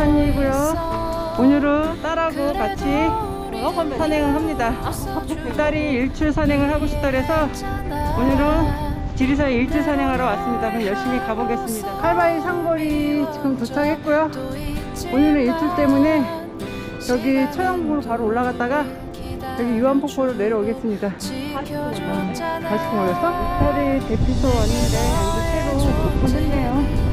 산 등산이고요. 오늘은 딸하고 같이 산행을 합니다. 딸이 일출 산행을 하고 싶다 그래서 오늘은 지리산 일출 산행하러 왔습니다. 그럼 열심히 가보겠습니다. 칼바위 상거리 지금 도착했고요. 오늘은 일출 때문에 여기 천왕봉으로 바로 올라갔다가 여기 유한폭포로 내려오겠습니다. 어, 다시 걸렸어? 딸이 대피소 왔는데 이제 새로 오픈했네요.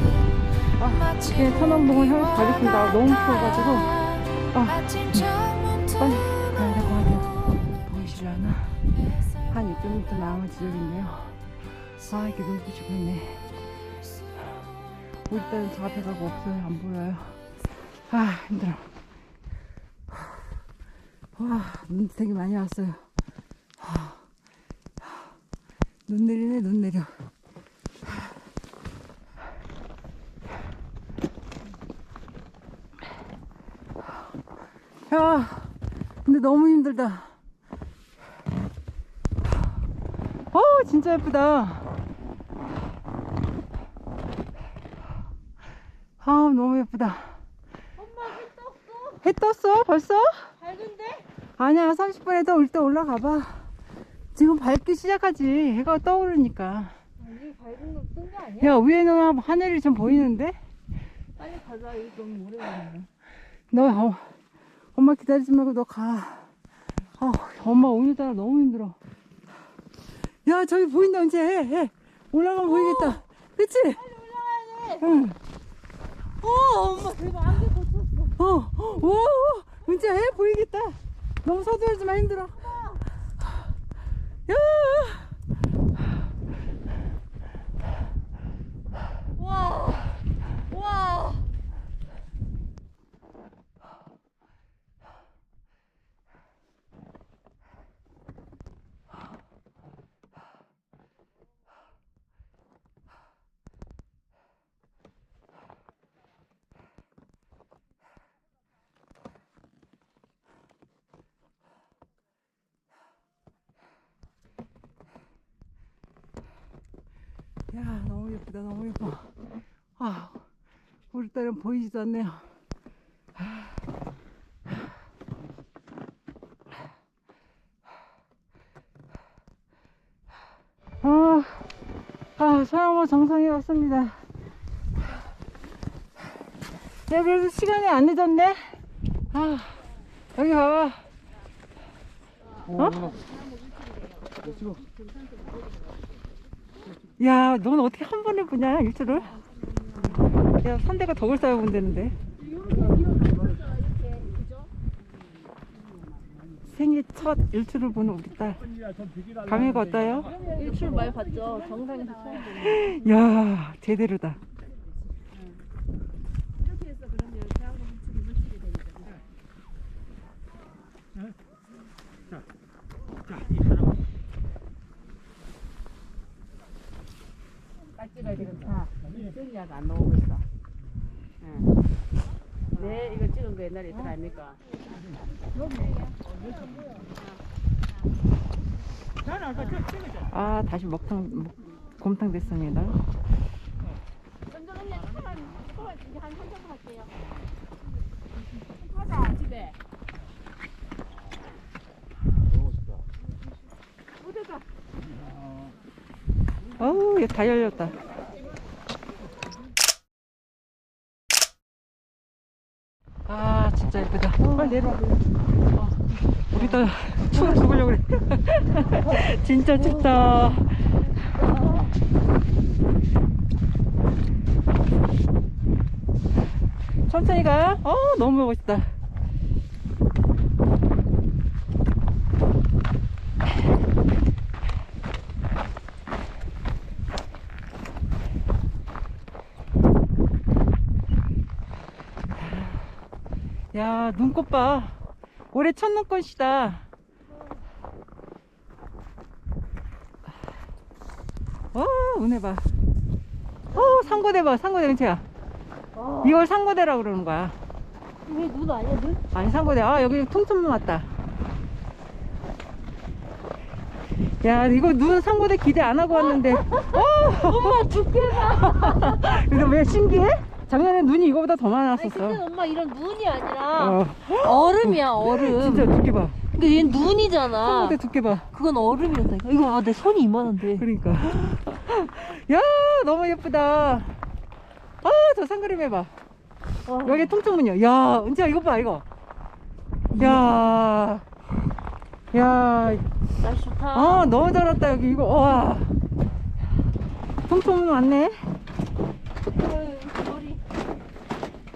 아, 이게 천왕봉을 향해서 가겠습니다. 아, 너무 추워가지고. 아, 빨리 가야 될것 같아요. 보이시려나? 한 6km 남은 지역인데요. 아, 이게 눈빛이 보이네. 우리 딸은 저 앞에 가고 없어요. 안 보여요. 아, 힘들어. 와, 눈 되게 많이 왔어요. 눈 내리네, 눈 내려. 야, 근데 너무 힘들다. 어, 진짜 예쁘다. 아, 너무 예쁘다. 엄마, 해 떴어? 해 떴어? 벌써? 밝은데? 아니야, 30분에 더 일단 올라가 봐. 지금 밝기 시작하지. 해가 떠오르니까. 이게 밝은 거뜬거 아니야? 야, 위에는 하늘이 좀 보이는데? 빨리 가자. 이거 너무 오래 걸리네. 너, 어, 엄마 기다리지 말고 너 가. 어, 엄마 오늘따라 너무 힘들어. 야, 저기 보인다, 이제. 해, 해. 올라가면 보이겠다. 그치? 올라가야 돼. 응. 어, 엄마 대박. 안개 걷혔어. 어, 오, 오, 이제 해, 보이겠다. 너무 서두르지 마, 힘들어. 야, 와. 와. 야, 너무 예쁘다, 너무 예뻐. 아, 우리 딸은 보이지도 않네요. 아, 아, 사랑호 정상에 왔습니다. 야, 그래도 시간이 안 늦었네? 아, 여기 봐봐. 어? 야, 넌 어떻게 한 번에 보냐, 일주를? 야, 산대가 덕을 쌓아보면 되는데. 생애 첫 일출을 보는 우리 딸. 감회가 어때요? 일출 많이 봤죠. 정상에서 처음 보는. 야, 제대로다. 깍지가 지금 다 쓰리야가 안 나오고 있어. 예. 네, 이거 찍은 거 옛날에 있더라 아닙니까? 아, 다시 먹탕, 먹, 곰탕 됐습니다. 어우, 얘다 열렸다. 아, 진짜 예쁘다. 빨리 내려와. 어, 우리 딸 추워 죽으려고 그래. 진짜 춥다. 천천히 가. 어, 너무 멋있다. 야, 눈꽃 봐. 올해 첫 눈꽃이다. 와, 은혜 봐. 어, 상고대 봐, 상고대 은채야. 이걸 상고대라고 그러는 거야. 이게 눈 아니야, 눈? 아니, 상고대. 아, 여기 통천문 왔다. 야 이거 눈 상고대 기대 안 하고 왔는데 어! 엄마 죽겠다. 근데 왜 신기해? 작년에 눈이 이거보다 더 아니 많았었어 근데 엄마 이런 눈이 아니라 어, 얼음이야 얼음. 진짜 두께 봐 근데 얘는 눈이잖아. 상고대 두께 봐 그건 얼음이었다니까. 이거 봐, 내 손이 이만한데. 그러니까 야 너무 예쁘다 아 저 상그림 해봐 와. 여기 통통문이야 야 은지야 이거 봐 이거 야 야, 날씨 좋다. 아 너무 잘 왔다 여기 이거 와 통통문 왔네 머리.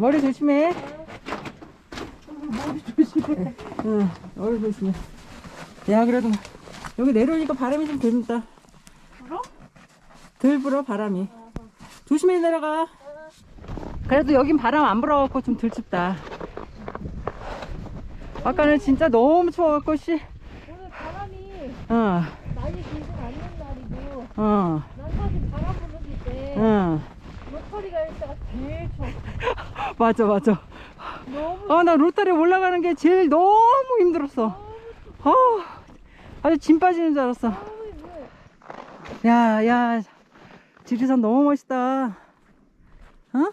머리 조심해. 머리 조심해. 응 머리 조심해. 야 그래도 여기 내려오니까 바람이 좀 됩니다. 불어? 덜 불어 바람이. 조심히 내려가. 그래도 여긴 바람 안 불어갖고 좀 덜 춥다. 아까는 진짜 너무 추워갖고 씨. 오늘 바람이 어, 많이 불진 않는 날이고 어, 난 사실 바람 부는 때 어. 로터리 갈 때가 제일 추워. 맞아 맞아 아 나 로타리 올라가는 게 제일 너무 힘들었어 어, 아주 짐 빠지는 줄 알았어. 야야 지리산 너무 멋있다 어?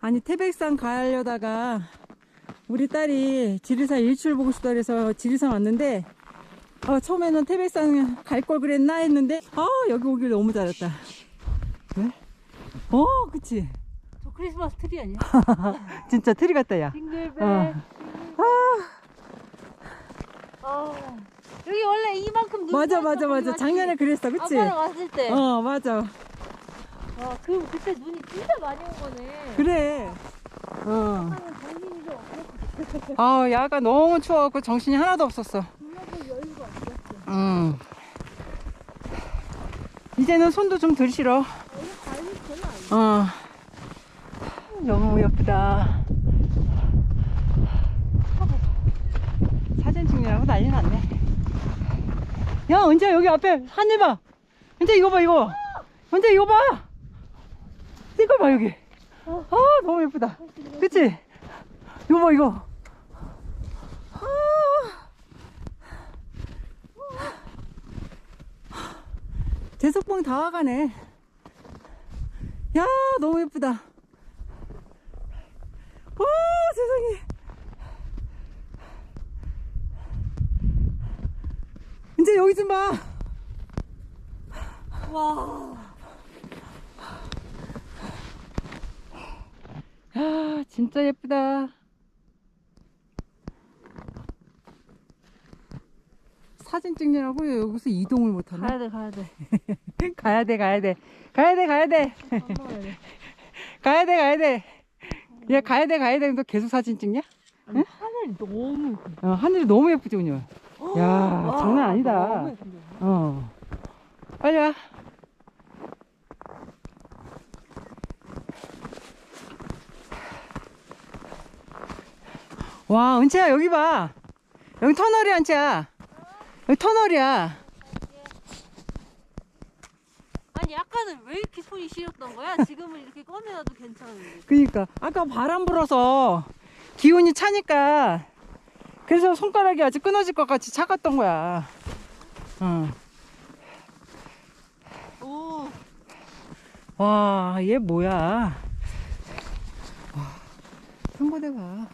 아니 태백산 가려다가 우리 딸이 지리산 일출 보고 싶다 그래서 지리산 왔는데 어, 처음에는 태백산 갈 걸 그랬나 했는데 아 여기 오길 너무 잘했다 왜? 어 그치 저 크리스마스 트리 아니야? 진짜 트리 같다 야 징글벨. 어. 아, 여기 원래 이만큼 눈 맞아 맞아 맞아 작년에? 그랬어 그치 아빠랑 왔을 때. 어 맞아 와, 그 그때 눈이 진짜 많이 온 거네. 그래 어. 아, 야가 너무 추워갖고 정신이 하나도 없었어. 불러볼 여유가 없었어. 응. 이제는 손도 좀 덜 싫어. 어. 너무 예쁘다. 사진 찍느라고 난리 났네. 야, 은지야, 여기 앞에 하늘 봐. 은지 이거 봐, 이거. 은지 이거 봐. 이거 봐, 여기. 아, 너무 예쁘다. 그치? 이거 봐, 이거. 대석봉 다 와가네. 야, 너무 예쁘다. 와, 세상에. 이제 여기 좀 봐. 와. 야, 진짜 예쁘다. 사진 찍느라고 여기서 이동을 못하네. 가야 돼, 가야 돼. 가야 돼, 가야 돼. 가야 돼, 가야 돼. 가야 돼, 가야 돼. 얘 가야 돼, 가야 돼. 너 계속 사진 찍냐? 아니, 하늘이 너무 예쁜데. 어, 하늘이 너무 예쁘지, 오늘. 야, 와, 장난 아니다. 너무. 어. 빨리 와. 와, 은채야, 여기 봐. 여기 터널이야, 은채야. 여기 터널이야. 아니, 아까는 왜 이렇게 손이 시렸던 거야? 지금은 이렇게 꺼내놔도 괜찮은데. 그니까, 아까 바람 불어서 기운이 차니까, 그래서 손가락이 아주 끊어질 것 같이 차갔던 거야. 어. 오. 와, 얘 뭐야. 와, 상고대 가.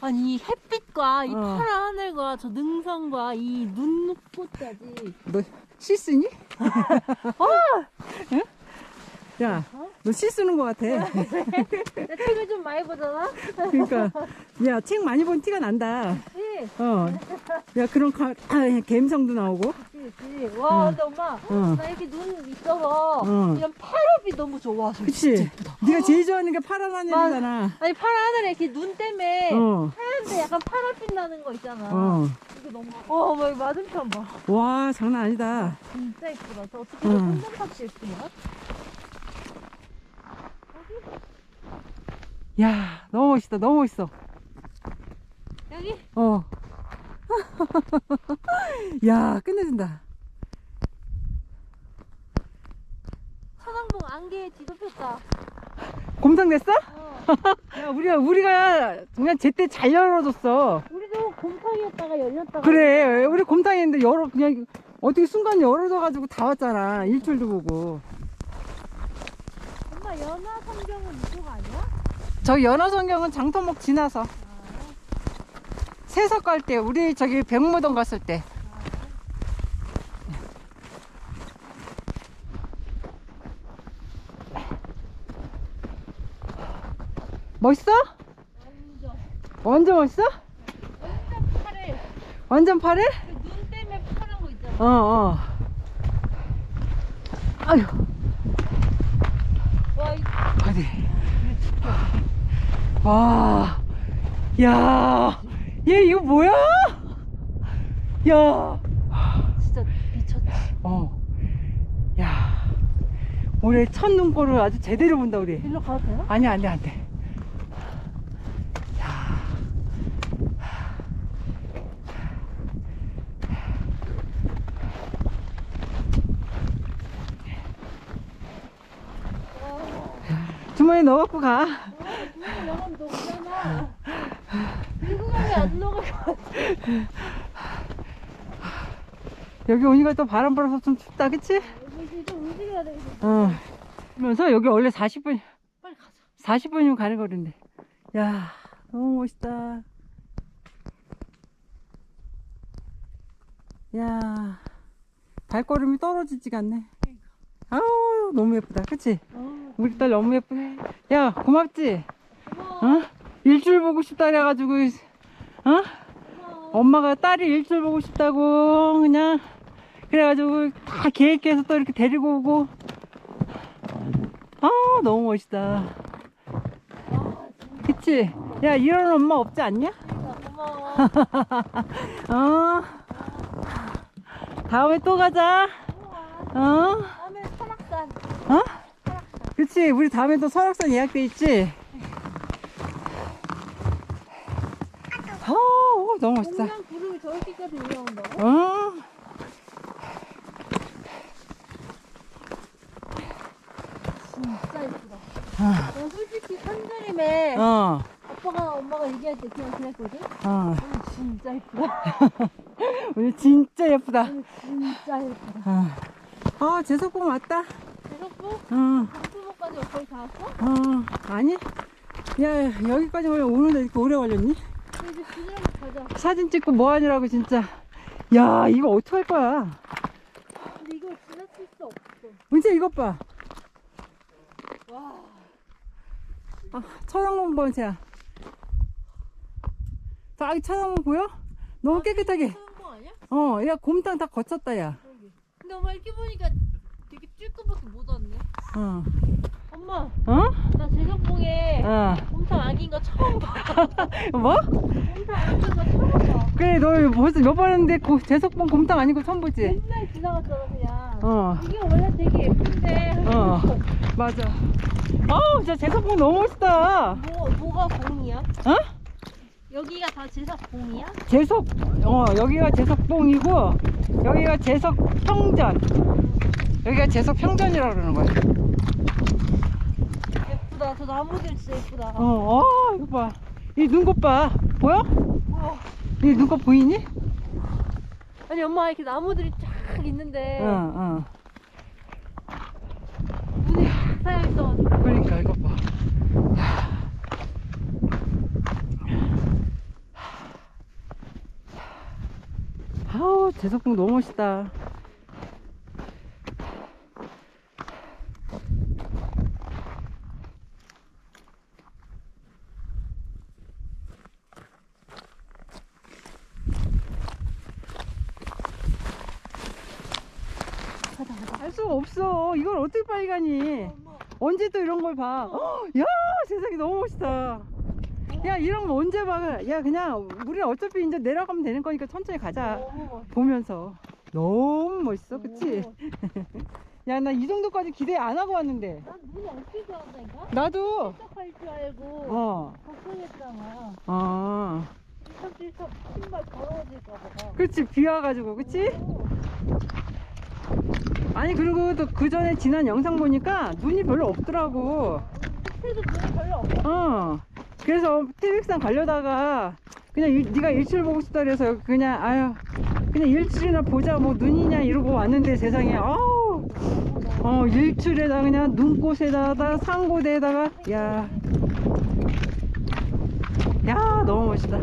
아니, 이 햇빛과 이 어. 파란 하늘과 저 능선과 이 눈꽃까지. 너 씻으니? 응? 야, 너 씻으는 것 같아. 나 책을 좀 많이 보잖아? 그러니까, 야, 책 많이 본 티가 난다. 그치? 어. 야, 그런 가, 아, 감성도 나오고. 그치, 그치. 와, 응. 근데 엄마. 응. 나 이렇게 눈 있어서 응. 이런 파란빛 너무 좋아. 저 그치? 진짜 예쁘다. 네가 제일 좋아하는 게 파란 하늘이잖아. 아니, 파란 하늘에 이렇게 눈 때문에 어, 하얀데 약간 파란빛 나는 거 있잖아. 어. 이게 너무. 어, 막 맞은편 봐. 와, 장난 아니다. 진짜 예쁘다. 저 어떻게 응. 손톱같이 예쁘냐? 야, 너무 멋있다, 너무 멋있어. 여기? 어. 야, 끝내준다. 천왕봉 안개에 뒤덮였다. 곰탕 됐어? 어. 야, 우리가, 우리가 그냥 제때 잘 열어줬어. 우리도 또 곰탕이었다가 열렸다가. 그래 우리 곰탕인데 열어 그냥 어떻게 순간 열어져가지고 다 왔잖아 일출도 보고 엄마 연화 성경은 이쪽 아니야? 저기 연화성경은 장터목 지나서 세석 갈 때 우리 저기 백무동 갔을 때 멋있어? 완전. 완전 멋있어? 완전 파래. 완전 파래? 그눈 때문에 파란 거 있잖아. 어, 어. 아유, 와, 이 어디. 와, 야, 얘 이거 뭐야? 야, 진짜 미쳤지. 어, 야. 올해 첫 눈꼴을 아주 제대로 본다, 우리. 일로 가도 돼요? 아니, 안 돼, 안 돼. 야. 주머니 넣어 갖고 가. 영원 녹잖아. 들고 가면 안 같아. 여기 오니까 또 바람 불어서 좀 춥다, 그치? 여기 좀 움직여야 되겠어. 어. 그러면서 여기 원래 40분, 빨리 가자. 40분이면 가는 거리인데. 야, 너무 멋있다. 야, 발걸음이 떨어지지가 않네. 아우, 너무 예쁘다. 그치? 어, 우리 딸 너무 예쁘네. 야, 고맙지? 어? 일출 보고 싶다 그래가지고, 어? 엄마가 딸이 일출 보고 싶다고, 그냥. 그래가지고, 다 계획해서 또 이렇게 데리고 오고. 아, 너무 멋있다. 그치? 야, 이런 엄마 없지 않냐? 고마워. 어. 다음에 또 가자. 어? 다음에 설악산. 어? 그치? 우리 다음에 또 설악산 예약돼 있지? 어, 너무 멋있다. 구름이 저렇게까지 올라온다고? 어? 진짜 예쁘다. 어. 난 솔직히 산자림에 어, 아빠가 엄마가 얘기할 때 그냥 그랬거든? 어. 오늘 진짜 예쁘다. 오늘 진짜 예쁘다. 오늘 진짜 예쁘다. 어. 어, 제석봉 왔다. 대석부? 어, 강수목까지 거의 다 왔어? 어. 아니? 야, 여기까지 오는데 이렇게 오래 걸렸니? 이제 사진 찍고 뭐 하느라고 진짜. 야, 이거 어떡할 거야? 근데 이걸 지나칠 수 없어. 문제 이것 봐. 와. 아, 천왕봉 보세요. 저기 천왕봉 보여? 너무 깨끗하게. 수영복 아니야? 어, 야, 곰탕 다 거쳤다, 야. 근데 엄마 이렇게 보니까 되게 찔끔밖에 못 왔네. 어, 엄마, 어? 나 제석봉에 어. 곰탕 아닌 거 처음 봐. 뭐? 곰탕 아닌 거 처음 봐. 그래, 너 벌써 몇 번 했는데, 고, 제석봉 곰탕 아니고 처음 보지? 맨날 지나갔잖아 그냥. 어, 이게 원래 되게 예쁜데. 어. 맞아. 어우, 진짜 제석봉 너무 멋있다. 뭐 뭐가 봉이야? 어? 여기가 다 제석봉이야? 제석, 어, 여기가 제석봉이고, 여기가 제석평전. 여기가 제석평전이라고 그러는 거야. 예쁘다. 저 나무들 진짜 예쁘다. 어, 어, 이거 봐. 이 눈곱 봐. 보여? 우와. 이 눈곱 보이니? 아니 엄마 이렇게 나무들이 쫙 있는데 어, 어. 눈이 쫙 쌓여 있어가지고. 그러니까, 이거 봐. 아우, 제석봉 너무 멋있다. 알 수가 없어. 이걸 어떻게 빨리 가니? 언제 또 이런 걸 봐? 어, 야, 세상에 너무 멋있다. 야, 이런 거 언제 봐? 야, 그냥 우리 어차피 이제 내려가면 되는 거니까 천천히 가자. 보면서. 너무 멋있어, 그치? 야, 나 이 정도까지 기대 안 하고 왔는데. 난 눈이 없을 줄 알았다니까? 나도. 깜짝할 줄 알고 어, 걱정했잖아. 어. 찔쩍찔쩍 신발 더러워질까 봐. 그치, 비 와가지고, 그치? 아니, 그리고 또 그 전에 지난 영상 보니까 눈이 별로 없더라고. 그때도 눈이 별로 없어. 어. 그래서 티백산 가려다가 그냥 일, 네가 일출 보고 싶다 그래서 그냥 아유 그냥 일출이나 보자 뭐 눈이냐 이러고 왔는데 세상에 아우 어 일출에다 그냥 눈꽃에다가 상고대에다가 야. 야 너무 멋있다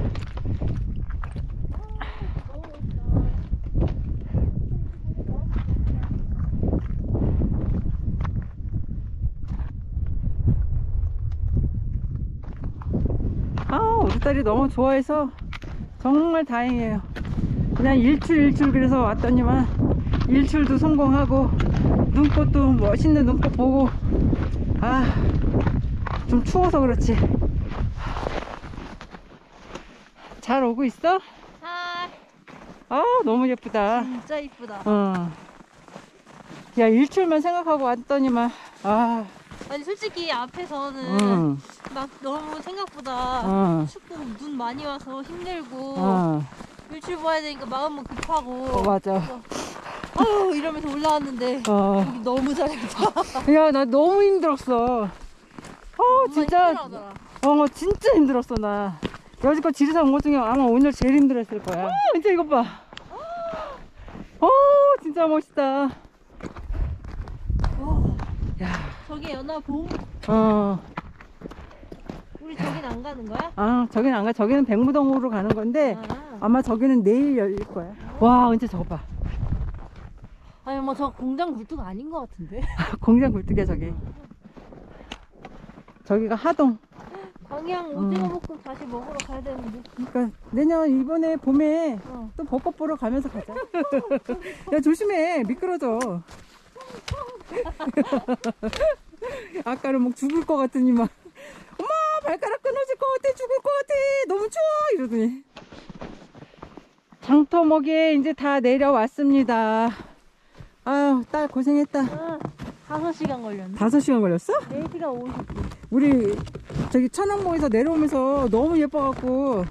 딸이 너무 좋아해서 정말 다행이에요 그냥 일출 일출 그래서 왔더니만 일출도 성공하고 눈꽃도 멋있는 눈꽃 보고 아 좀 추워서 그렇지 잘 오고 있어? 아아 너무 예쁘다 진짜 이쁘다. 어. 야 일출만 생각하고 왔더니만 아 아니 솔직히 앞에서는 응, 막 너무 생각보다 어, 춥고 눈 많이 와서 힘들고 어, 일출 봐야 되니까 마음은 급하고 어 맞아. 아유 이러면서 올라왔는데 어. 여기 너무 잘했다. 야 나 너무 힘들었어. 어 진짜. 힘들어하더라. 어 진짜 힘들었어 나. 여지껏 지리산 온 것 중에 아마 오늘 제일 힘들었을 거야. 진짜 이것 봐 어 진짜 멋있다. 와, 야, 저기 연아 봄 어, 우리 저긴 안 가는 거야? 아, 저기는 안 가. 저기는 백무동으로 가는 건데, 아. 아마 저기는 내일 열릴 거야. 와, 은채 저거 봐. 아니 뭐 저 공장 굴뚝 아닌 것 같은데. 공장 굴뚝이야, 저기. 저기가 하동. 광양 오징어 볶음 다시 먹으러 가야 되는데. 그러니까 내년 이번에 봄에 어. 또 벚꽃 보러 가면서 가자. 야, 조심해. 미끄러져. 아까는 막 죽을 것 같더니 막, 엄마, 발가락 끊어질 것 같아. 죽을 것 같아. 너무 추워. 이러더니. 장터목에 이제 다 내려왔습니다. 아유, 딸 고생했다. 아, 5시간 걸렸네. 다섯 시간 걸렸어? 4시간 50분. 우리 저기 천왕봉에서 내려오면서 너무 예뻐갖고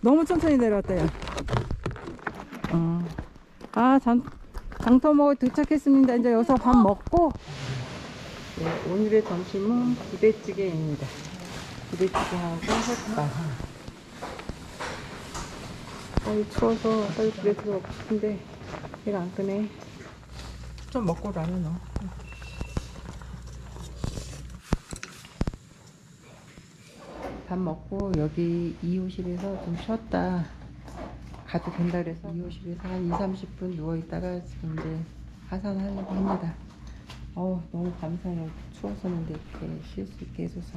너무 천천히 내려왔다 야. 어. 아 장, 장터목에 도착했습니다. 이제 여기서 밥 먹고 네, 오늘의 점심은 부대찌개입니다. 부대찌개하고 햇반. 아이 추워서 빨리 부대찌개 먹고 싶은데 얘가 안 끄네. 좀 먹고 라면 너. 밥 먹고 여기 2호실에서 좀 쉬었다. 가도 된다 그래서 2호실에서 한 2, 30분 누워있다가 지금 이제 하산하려고 합니다. 어우 너무 감사해요. 추웠었는데 이렇게 쉴 수 있게 해줘서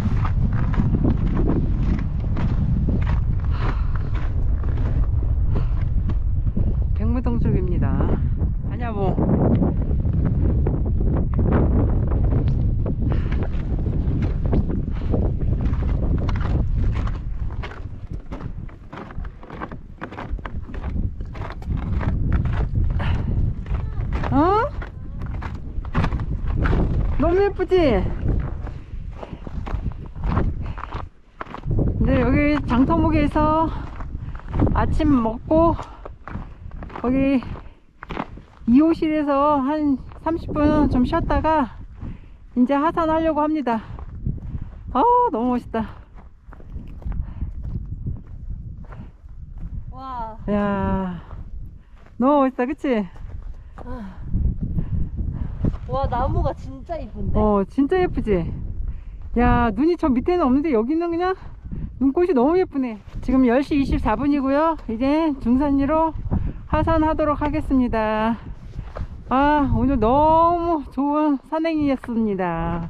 백무동 쪽입니다 아냐뭐 어? 너무 예쁘지? 이제 여기 장터목에서 아침 먹고 거기 2호실에서 한 30분 좀 쉬었다가 이제 하산하려고 합니다. 아 너무 멋있다. 와. 야 너무 멋있다, 그치? 와 나무가 진짜 이쁜데? 어 진짜 예쁘지 야 눈이 저 밑에는 없는데 여기는 그냥 눈꽃이 너무 예쁘네 지금 10시 24분이고요 이제 중산리로 하산하도록 하겠습니다 아 오늘 너무 좋은 산행이었습니다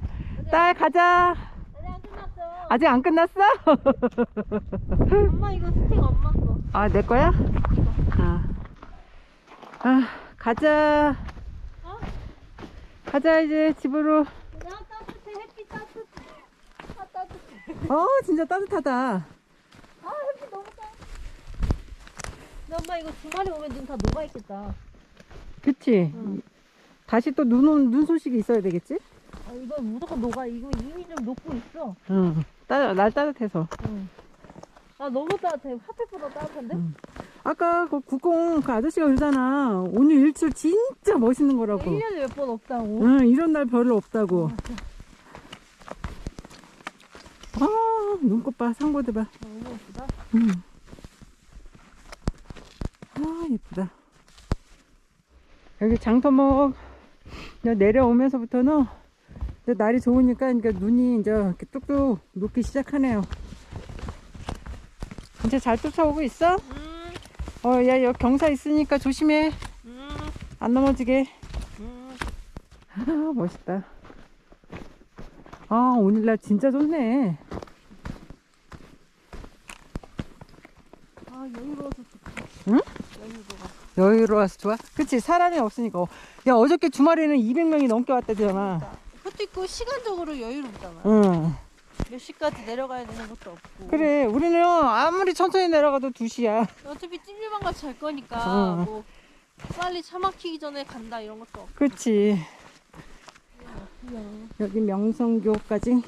딸 가자 아직 안 끝났어. 아직 안 끝났어? 엄마 이거 스틱 엄마 거. 아내 거야? 아, 아 가자 어? 가자 이제 집으로 나 따뜻해 햇빛 따뜻해. 아 따뜻해. 어 진짜 따뜻하다 아 햇빛 너무 따뜻해. 근데 엄마 이거 주말에 오면 눈 다 녹아 있겠다. 그치? 응. 다시 또 눈, 온- 눈 소식이 있어야 되겠지? 아 이거 무조건 녹아. 이거 이미 좀 녹고 있어. 응. 따, 날 따뜻해서. 응. 아 너무 따뜻해. 핫팩보다 따뜻한데? 응. 아까 그 국공 그 아저씨가 그러잖아. 오늘 일출 진짜 멋있는 거라고. 1년에 몇 번 없다고. 응, 이런 날 별로 없다고. 아, 아, 눈꽃 봐, 상고도 봐. 너무 예쁘다. 음. 아, 예쁘다. 여기 장터목 내려오면서부터는 날이 좋으니까 이제 눈이 이제 이렇게 뚝뚝 녹기 시작하네요. 이제 잘 쫓아오고 있어? 음, 어, 야, 여기 경사 있으니까 조심해. 음, 안 넘어지게. 음. 아, 멋있다. 아, 오늘날 진짜 좋네. 아, 여유로워서 좋다. 응? 여유로워. 여유로워서 좋아? 그치, 사람이 없으니까. 야, 어저께 주말에는 200명이 넘게 왔다잖아. 그것도 있고 시간적으로 여유롭잖아. 응. 몇 시까지 내려가야 되는 것도 없고. 그래, 우리는 아무리 천천히 내려가도 2시야. 어차피 찜질방 같이 할 거니까 어. 뭐 빨리 차 막히기 전에 간다 이런 것도 없고. 그냥 여기 명성교까지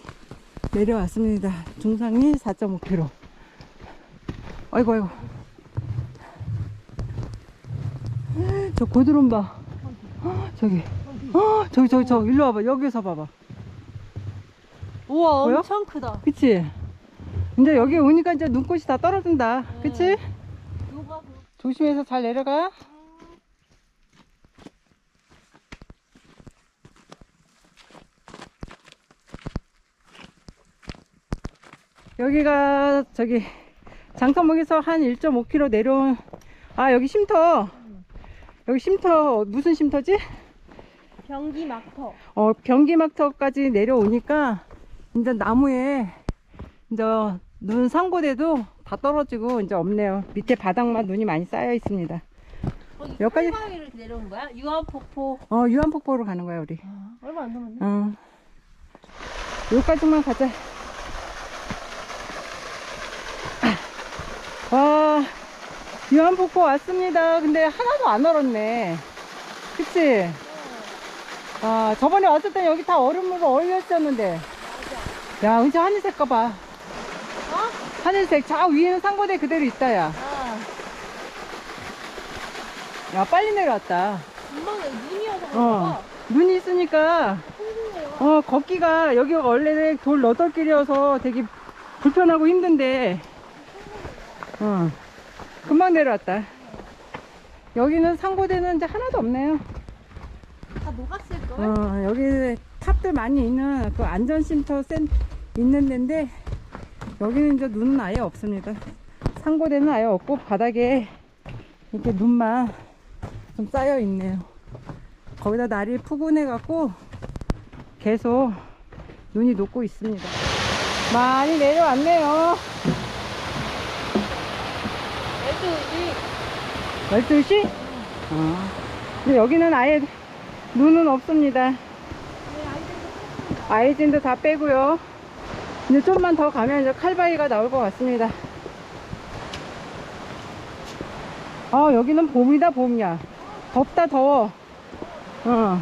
내려왔습니다. 중상이 4.5km. 아이고, 아이고. 저 고드름 봐. 저기. 어, 저기, 저기, 저, 일로 와봐. 여기서 봐봐. 우와 보여? 엄청 크다. 그치? 이제 여기 오니까 이제 눈꽃이 다 떨어진다. 그치? 요가 조심해서 잘 내려가. 여기가 저기 장터목에서 한 1.5km 내려온 아 여기 쉼터 여기 쉼터 무슨 쉼터지? 변기 막터. 어 변기막터까지 내려오니까 이제 나무에 이제 눈 상고대도 다 떨어지고 이제 없네요. 밑에 바닥만 눈이 많이 쌓여 있습니다. 거기 여기까지- 칼바위를 내려온 거야? 유한폭포. 어 유한폭포로 가는 거야 우리. 얼마 안 남았네. 어. 여기까지만 가자. 와 유한폭포 왔습니다. 근데 하나도 안 얼었네. 그치? 아 저번에 왔을 때 여기 다 얼음으로 얼려 있었는데 야 은지 하늘색 봐봐. 어? 하늘색. 저 위에는 상고대 그대로 있다 야. 아, 야 빨리 내려왔다. 금방 눈이어서 어. 그런가? 눈이 있으니까. 어 걷기가 여기가 원래 돌 너덜길이어서 되게 불편하고 힘든데. 어. 금방 내려왔다. 여기는 상고대는 이제 하나도 없네요 다 녹았을걸? 어 여기 탑들 많이 있는 그 안전쉼터 센 있는 데인데 여기는 이제 눈은 아예 없습니다 상고대는 아예 없고 바닥에 이렇게 눈만 좀 쌓여 있네요 거기다 날이 푸근해 갖고 계속 눈이 녹고 있습니다 많이 내려왔네요 애들 12시? 어. 근데 여기는 아예 눈은 없습니다. 아이진도 다 빼고요. 이제 좀만 더 가면 이제 칼바위가 나올 것 같습니다. 아, 여기는 봄이다, 봄이야. 덥다, 더워. 어.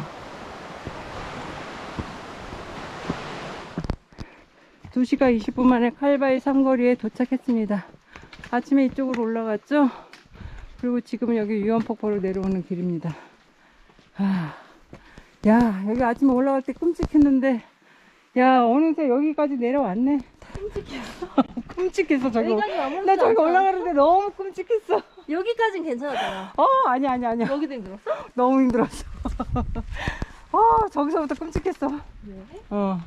2시간 20분 만에 칼바위 삼거리에 도착했습니다. 아침에 이쪽으로 올라갔죠? 그리고 지금은 여기 유원폭포로 내려오는 길입니다. 아, 야, 여기 아침에 올라갈 때 끔찍했는데, 야, 어느새 여기까지 내려왔네. 끔찍했어. 끔찍했어, 저기. 여기까지 아무렇지 나 저기 않잖아. 올라가는데 너무 끔찍했어. 여기까진 괜찮았잖아. 어, 아니, 아니, 아니야. 여기도 힘들었어? 너무 힘들었어. 어, 저기서부터 끔찍했어. 왜? 어.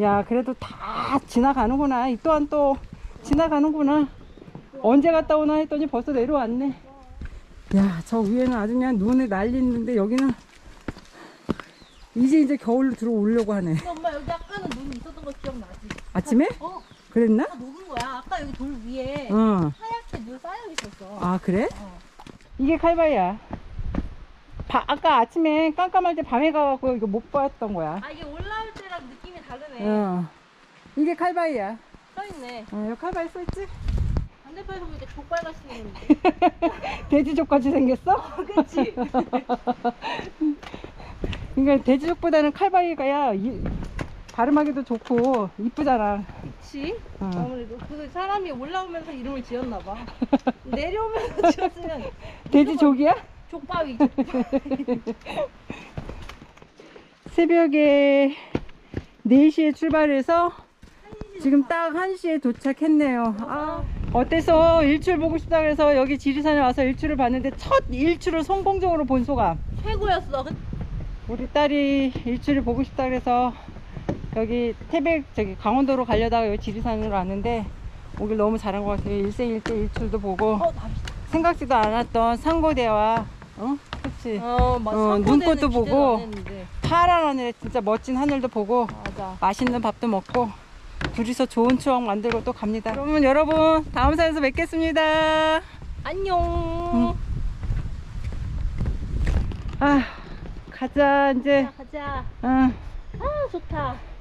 야, 그래도 다 지나가는구나. 이 또한 또 지나가는구나. 언제 갔다 오나 했더니 벌써 내려왔네. 야, 저 위에는 아주 그냥 눈에 날리는데 여기는 이제 이제 겨울로 들어오려고 하네. 근데 엄마 여기 아까는 눈이 있었던 거 기억나지? 아침에? 어, 그랬나? 다 녹은 거야. 아까 여기 돌 위에 어. 하얗게 눈 쌓여 있었어. 아, 그래? 어. 이게 칼바위야. 바- 아까 아침에 깜깜할 때 밤에 가갖고 이거 못 봤던 거야. 아 이게 올라올 때랑 느낌이 다르네. 어. 이게 칼바위야. 써 있네. 어, 여기 칼바위 써있지? 반대편에서 보니까 족발 같이 생겼는데. 돼지족같이 생겼어? 그치? 그러니까 돼지족보다는 칼바위가야 이- 발음하기도 좋고 이쁘잖아. 그치? 어. 아무래도 그 사람이 올라오면서 이름을 지었나봐. 내려오면서 지었으면 돼지족이야? 족바위. 새벽에 4시에 출발해서 지금 딱 1시에 도착했네요. 아, 어때서 일출 보고 싶다 그래서 여기 지리산에 와서 일출을 봤는데 첫 일출을 성공적으로 본 소감. 최고였어. 우리 딸이 일출을 보고 싶다 그래서 여기 태백 저기 강원도로 가려다가 여기 지리산으로 왔는데 오길 너무 잘한 것 같아요. 일생일대 일출도 보고 어. 생각지도 않았던 상고대와 어? 그치? 어, 막 어, 눈꽃도 보고. 파란 하늘에 진짜 멋진 하늘도 보고 맞아. 맛있는 밥도 먹고 둘이서 좋은 추억 만들고 또 갑니다. 그러면 여러분 다음 산에서 뵙겠습니다. 안녕. 아 가자 이제. 자, 가자. 응. 아, 좋다.